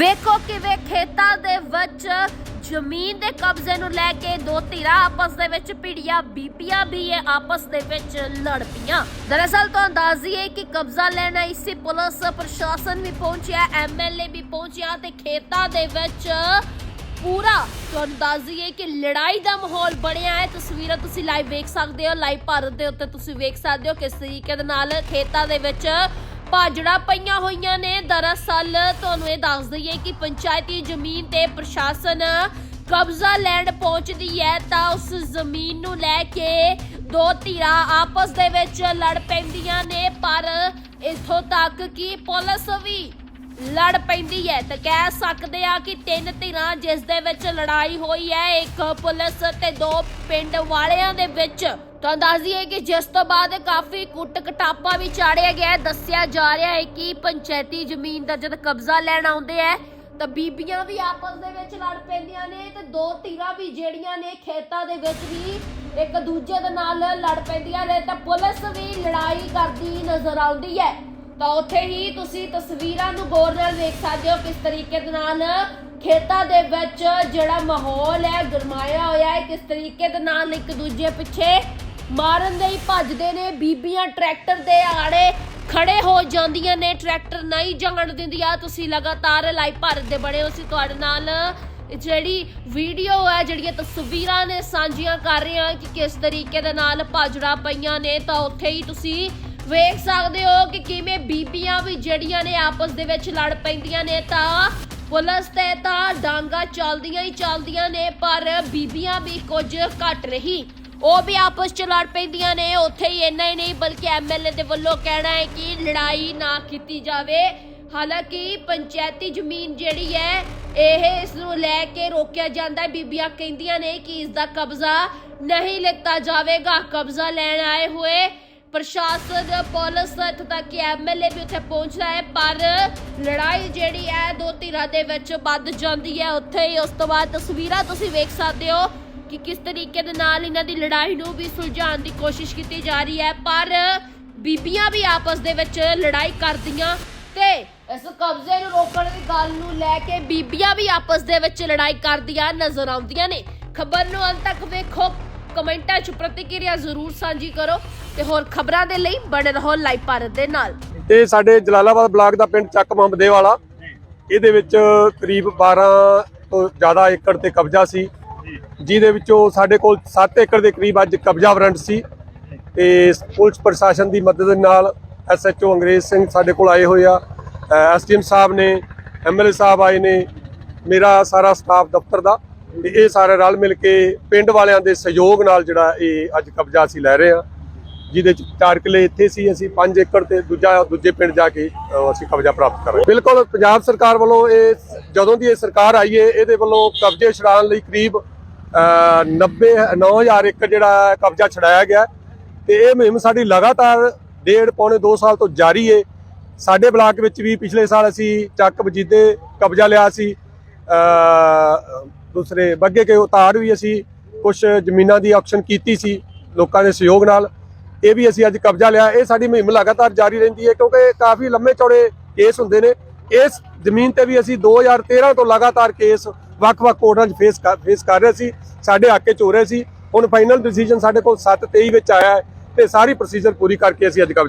ਵੇਖੋ ਕਿਵੇਂ ਖੇਤਾਂ ਦੇ ਵਿੱਚ ਜ਼ਮੀਨ ਦੇ ਕਬਜ਼ੇ ਨੂੰ ਲੈ ਕੇ ਦੋ ਧਿਰਾਂ ਆਪਸ ਦੇ ਵਿੱਚ ਭਿੜੀਆਂ ਬੀਬੀਆਂ ਵੀ ਇਹ ਆਪਸ ਦੇ ਵਿੱਚ ਲੜ ਪਈਆਂ ਦਰਅਸਲ ਤੋਂ ਅੰਦਾਜ਼ੀ ਹੈ ਕਿ ਕਬਜ਼ਾ ਲੈਣ ਆਈ ਪੁਲਿਸ, ਪ੍ਰਸ਼ਾਸਨ ਵੀ ਪਹੁੰਚਿਆ, ਐਮਐਲਏ ਵੀ ਪਹੁੰਚਿਆ ਤੇ ਖੇਤਾਂ ਦੇ ਵਿੱਚ ਪੂਰਾ ਤੁਹਾਨੂੰ ਦੱਸ ਦਈਏ ਕਿ ਲੜਾਈ ਦਾ ਮਾਹੌਲ ਬਣਿਆ ਹੈ। ਤਸਵੀਰਾਂ ਤੁਸੀਂ ਲਾਈਵ ਵੇਖ ਸਕਦੇ ਹੋ ਲਾਈਵ ਭਾਰਤ ਦੇ ਉੱਤੇ ਤੁਸੀਂ ਵੇਖ ਸਕਦੇ ਹੋ ਕਿਸ ਤਰੀਕੇ ਦੇ ਨਾਲ ਖੇਤਾਂ ਦੇ ਵਿੱਚ ਭਾਜੜਾ ਪਈਆਂ ਹੋਈਆਂ ਨੇ। ਦਰਅਸਲ ਤੁਹਾਨੂੰ ਇਹ ਦੱਸ ਦਈਏ ਕਿ ਪੰਚਾਇਤੀ ਜ਼ਮੀਨ ਤੇ ਪ੍ਰਸ਼ਾਸਨ ਕਬਜ਼ਾ ਲੈਣ ਪਹੁੰਚਦੀ ਹੈ ਤਾਂ ਉਸ ਜ਼ਮੀਨ ਨੂੰ ਲੈ ਕੇ ਦੋ ਧਿਰਾਂ ਆਪਸ ਦੇ ਵਿੱਚ ਲੜ ਪੈਂਦੀਆਂ ਨੇ। ਪਰ ਇਥੋਂ ਤੱਕ ਕਿ ਪੁਲਿਸ ਵੀ ਲੜ ਪੈਂਦੀ ਹੈ ਤਾਂ ਕਹਿ ਸਕਦੇ ਆ ਕਿ ਤਿੰਨ ਧਿਰਾਂ ਜਿਸ ਦੇ ਵਿੱਚ ਲੜਾਈ ਹੋਈ ਹੈ, ਇੱਕ ਪੁਲਿਸ ਤੇ ਦੋ ਪਿੰਡ ਵਾਲਿਆਂ ਦੇ ਵਿੱਚ। ਤਾਂ ਦੱਸ ਦਈਏ ਕਿ ਜਿਸ ਤੋਂ ਬਾਅਦ ਕਾਫੀ ਕੁੱਟ ਕਟਾਪਾ ਵੀ ਚਾੜਿਆ ਗਿਆ ਦੱਸਿਆ ਜਾ ਰਿਹਾ ਹੈ ਕਿ ਪੰਚਾਇਤੀ ਜ਼ਮੀਨ ਦਾ ਜਦ ਕਬਜ਼ਾ ਲੈਣ ਆਉਂਦੇ ਹੈ, ਤਾਂ ਬੀਬੀਆਂ ਵੀ ਆਪਸ ਦੇ ਵਿੱਚ ਲੜ ਪੈਂਦੀਆਂ ਨੇ ਤੇ ਦੋ ਧਿਰਾਂ ਵੀ ਜਿਹੜੀਆਂ ਨੇ ਖੇਤਾਂ ਦੇ ਵਿੱਚ ਵੀ ਇੱਕ ਦੂਜੇ ਦੇ ਨਾਲ ਲੜ ਪੈਂਦੀਆਂ ਨੇ ਤਾਂ ਪੁਲਿਸ ਵੀ ਲੜਾਈ ਕਰਦੀ ਨਜ਼ਰ ਆਉਂਦੀ ਹੈ। ਤਾਂ ਉੱਥੇ ਹੀ ਤੁਸੀਂ ਤਸਵੀਰਾਂ ਨੂੰ ਗੌਰ ਨਾਲ ਵੇਖ ਸਕਦੇ ਹੋ ਕਿਸ ਤਰੀਕੇ ਦੇ ਨਾਲ ਖੇਤਾਂ ਦੇ ਵਿੱਚ ਜਿਹੜਾ ਮਾਹੌਲ ਹੈ, ਗਰਮਾਇਆ ਹੋਇਆ ਹੈ, ਕਿਸ ਤਰੀਕੇ ਦੇ ਨਾਲ ਇੱਕ ਦੂਜੇ ਪਿੱਛੇ ਮਾਰਨ ਦੇ ਹੀ ਭੱਜਦੇ ਨੇ, ਬੀਬੀਆਂ ਟਰੈਕਟਰ ਦੇ ਆੜੇ ਖੜੇ ਹੋ ਜਾਂਦੀਆਂ ਨੇ, ਟਰੈਕਟਰ ਨਹੀਂ ਜਾਣ ਦਿੰਦੀਆਂ। ਤੁਸੀਂ ਲਗਾਤਾਰ ਲਾਈਵ ਭਾਰਤ ਦੇ ਬੜੇ ਹੋ ਸੀ, ਤੁਹਾਡੇ ਨਾਲ ਜਿਹੜੀ ਵੀਡੀਓ ਹੈ, ਜਿਹੜੀਆਂ ਤਸਵੀਰਾਂ ਨੇ ਸਾਂਝੀਆਂ ਕਰ ਰਹੇ ਹਾਂ ਕਿ ਕਿਸ ਤਰੀਕੇ ਦੇ ਨਾਲ ਭਾਜੜਾ ਪਈਆਂ ਨੇ, ਤਾਂ ਉੱਥੇ ਹੀ ਤੁਸੀਂ ਵੇਖ ਸਕਦੇ ਹੋ ਕਿ ਕਿਵੇਂ ਬੀਬੀਆਂ ਵੀ ਜਿਹੜੀਆਂ ਨੇ ਆਪਸ ਦੇ ਵਿੱਚ ਲੜ ਪੈਂਦੀਆਂ ਨੇ ਤਾਂ ਪੁਲਿਸ ਤੇ ਤਾਂ ਡਾਂਗਾ ਚੱਲਦੀਆਂ ਹੀ ਚੱਲਦੀਆਂ ਨੇ, ਪਰ ਬੀਬੀਆਂ ਵੀ ਕੁਝ ਘੱਟ ਨਹੀਂ। ਉਹ ਵੀ ਆਪਸ ਚ ਲੜ ਪੈਂਦੀਆਂ ਨੇ, ਉੱਥੇ ਹੀ ਇੰਨਾ ਹੀ ਨਹੀਂ, ਬਲਕਿ ਐਮਐਲਏ ਦੇ ਵੱਲੋਂ ਕਹਿਣਾ ਹੈ ਕਿ ਲੜਾਈ ਨਾ ਕੀਤੀ ਜਾਵੇ। ਹਾਲਾਂਕਿ ਪੰਚਾਇਤੀ ਜ਼ਮੀਨ ਜਿਹੜੀ ਹੈ, ਇਹ ਇਸ ਨੂੰ ਲੈ ਕੇ ਰੋਕਿਆ ਜਾਂਦਾ ਹੈ। ਬੀਬੀਆਂ ਕਹਿੰਦੀਆਂ ਨੇ ਕਿ ਇਸ ਦਾ ਕਬਜ਼ਾ ਨਹੀਂ ਲਿੱਤਾ ਜਾਵੇਗਾ। ਕਬਜ਼ਾ ਲੈਣ ਆਏ ਹੋਏ ਪ੍ਰਸ਼ਾਸਨ ਪੁਲਿਸ ਇੱਥੋਂ ਤੱਕ ਕਿ ਐਮਐਲਏ ਵੀ ਉੱਥੇ ਪਹੁੰਚਦਾ ਹੈ, ਪਰ ਲੜਾਈ ਜਿਹੜੀ ਹੈ ਦੋ ਧਿਰਾਂ ਦੇ ਵਿੱਚ ਵੱਧ ਜਾਂਦੀ ਹੈ। ਉੱਥੇ ਹੀ ਉਸ ਤੋਂ ਬਾਅਦ ਤਸਵੀਰਾਂ ਤੁਸੀਂ ਵੇਖ ਸਕਦੇ ਹੋ ਕਿ ਕਿਸ ਤਰੀਕੇ ਦੇ ਨਾਲ ਇਹਨਾਂ ਦੀ ਲੜਾਈ ਨੂੰ ਵੀ ਸੁਲਝਾਉਣ ਦੀ ਕੋਸ਼ਿਸ਼ ਕੀਤੀ ਜਾ ਰਹੀ ਹੈ। ਪਰ ਬੀਬੀਆਂ ਵੀ ਆਪਸ ਦੇ ਵਿੱਚ ਲੜਾਈ ਕਰਦੀਆਂ ਤੇ ਇਸ ਕਬਜ਼ੇ ਨੂੰ ਰੋਕਣ ਦੀ ਗੱਲ ਨੂੰ ਲੈ ਕੇ ਬੀਬੀਆਂ ਵੀ ਆਪਸ ਦੇ ਵਿੱਚ ਲੜਾਈ ਕਰਦੀਆਂ ਨਜ਼ਰ ਆਉਂਦੀਆਂ ਨੇ। ਖਬਰ ਨੂੰ ਅੰਤ ਤੱਕ ਵੇਖੋ। ਕਮੈਂਟਾਂ 'ਚ ਪ੍ਰਤੀਕਿਰਿਆ ਜ਼ਰੂਰ ਸਾਂਝੀ ਕਰੋ ਤੇ ਹੋਰ ਖਬਰਾਂ ਦੇ ਲਈ ਬਣੇ ਰਹੋ ਲਾਈਵ ਭਾਰਤ ਦੇ ਨਾਲ। ਇਹ ਸਾਡੇ ਜਲਾਲਾਬਾਦ ਬਲਾਕ ਦਾ ਪਿੰਡ ਚੱਕ ਮੁਹੰਮਦੇ ਵਾਲਾ। ਇਹਦੇ ਵਿੱਚ ਕਰੀਬ 12 ਤੋਂ ਜ਼ਿਆਦਾ ਏਕੜ ਤੇ ਕਬਜ਼ਾ ਸੀ। ਜਿਹਦੇ ਵਿੱਚੋਂ ਸਾਡੇ ਕੋਲ 7 ਏਕੜ ਦੇ ਕਰੀਬ ਅੱਜ ਕਬਜ਼ਾ ਵਾਰੰਟ ਸੀ। ਤੇ ਪੁਲਿਸ ਪ੍ਰਸ਼ਾਸਨ ਦੀ ਮਦਦ ਨਾਲ ਐਸਐਚਓ ਅੰਗਰੇਜ਼ ਸਿੰਘ ਸਾਡੇ ਕੋਲ ਆਏ ਹੋਏ ਆ। ਐਸਡੀਐਮ ਸਾਹਿਬ ਨੇ, ਐਮਐਲਏ ਸਾਹਿਬ ਆਏ ਨੇ। ਮੇਰਾ ਸਾਰਾ ਸਟਾਫ ਦਫ਼ਤਰ ਦਾ। ਤੇ ਇਹ ਸਾਰਾ ਰਲ ਮਿਲ ਕੇ ਪਿੰਡ ਵਾਲਿਆਂ ਦੇ ਸਹਿਯੋਗ ਨਾਲ ਜਿਹੜਾ ਇਹ ਅੱਜ ਕਬਜ਼ਾ ਅਸੀਂ ਲੈ ਰਹੇ ਹਾਂ ਜਿਹਦੇ ਚ ਚਾਰ ਕਿਲੇ ਇੱਥੇ ਸੀ ਅਸੀਂ 5 ਏਕੜ ਤੇ ਦੂਜਾ ਦੂਜੇ ਪਿੰਡ ਜਾ ਕੇ ਅਸੀਂ ਕਬਜ਼ਾ ਪ੍ਰਾਪਤ ਕਰ ਰਹੇ ਬਿਲਕੁਲ ਪੰਜਾਬ ਸਰਕਾਰ ਵੱਲੋਂ ਇਹ ਜਦੋਂ ਦੀ ਇਹ ਸਰਕਾਰ ਆਈ ਹੈ ਇਹਦੇ ਵੱਲੋਂ ਕਬਜ਼ੇ ਛਡਾਉਣ ਲਈ ਕਰੀਬ ਅਹ, 90 9000 ਏਕੜ ਜਿਹੜਾ ਕਬਜ਼ਾ ਛਡਾਇਆ ਗਿਆ ਹੈ। ਤੇ ਇਹ ਮੁਹਿੰਮ ਸਾਡੀ ਲਗਾਤਾਰ ਡੇਢ ਪੌਣੇ 2 ਸਾਲ ਤੋਂ ਜਾਰੀ ਹੈ ਸਾਡੇ ਬਲਾਕ ਵਿੱਚ ਵੀ ਪਿਛਲੇ ਸਾਲ ਅਸੀਂ ਚੱਕ ਵਜੀਦੇ ਕਬਜ਼ਾ ਲਿਆ ਸੀ। ਦੂਸਰੇ ਬੱਗੇ ਕੇ ਉਤਾਰ ਵੀ ਅਸੀਂ ਕੁਝ ਜ਼ਮੀਨਾਂ ਦੀ ਆਕਸ਼ਨ ਕੀਤੀ ਸੀ ਲੋਕਾਂ ਦੇ ਸਹਿਯੋਗ ਨਾਲ। ਇਹ ਵੀ ਅਸੀਂ ਅੱਜ ਕਬਜ਼ਾ ਲਿਆ। ਇਹ ਸਾਡੀ ਮੁਹਿੰਮ ਲਗਾਤਾਰ ਜਾਰੀ ਰਹਿੰਦੀ ਹੈ ਕਿਉਂਕਿ ਕਾਫੀ ਲੰਮੇ ਚੌੜੇ ਕੇਸ ਹੁੰਦੇ ਨੇ। ਇਸ ਜ਼ਮੀਨ ਤੇ ਵੀ ਅਸੀਂ 2013 ਤੋਂ ਲਗਾਤਾਰ ਕੇਸ ਵੱਖ-ਵੱਖ ਕੋਰਟਾਂ 'ਚ ਫੇਸ ਕਰ ਫੇਸ ਕਰ ਰਹੇ ਸੀ। ਸਾਡੇ ਹੱਕੇ 'ਚ ਹੋ ਰਹੇ ਸੀ। ਹੁਣ ਫਾਈਨਲ ਡਿਸੀਜਨ ਸਾਡੇ ਕੋਲ 7 23 ਵਿੱਚ ਆਇਆ ਹੈ ਤੇ ਸਾਰੀ ਪ੍ਰੋਸੀਜਰ ਪੂਰੀ ਕਰਕੇ ਅਸੀਂ ਅੱਜ ਕਬਜ਼ਾ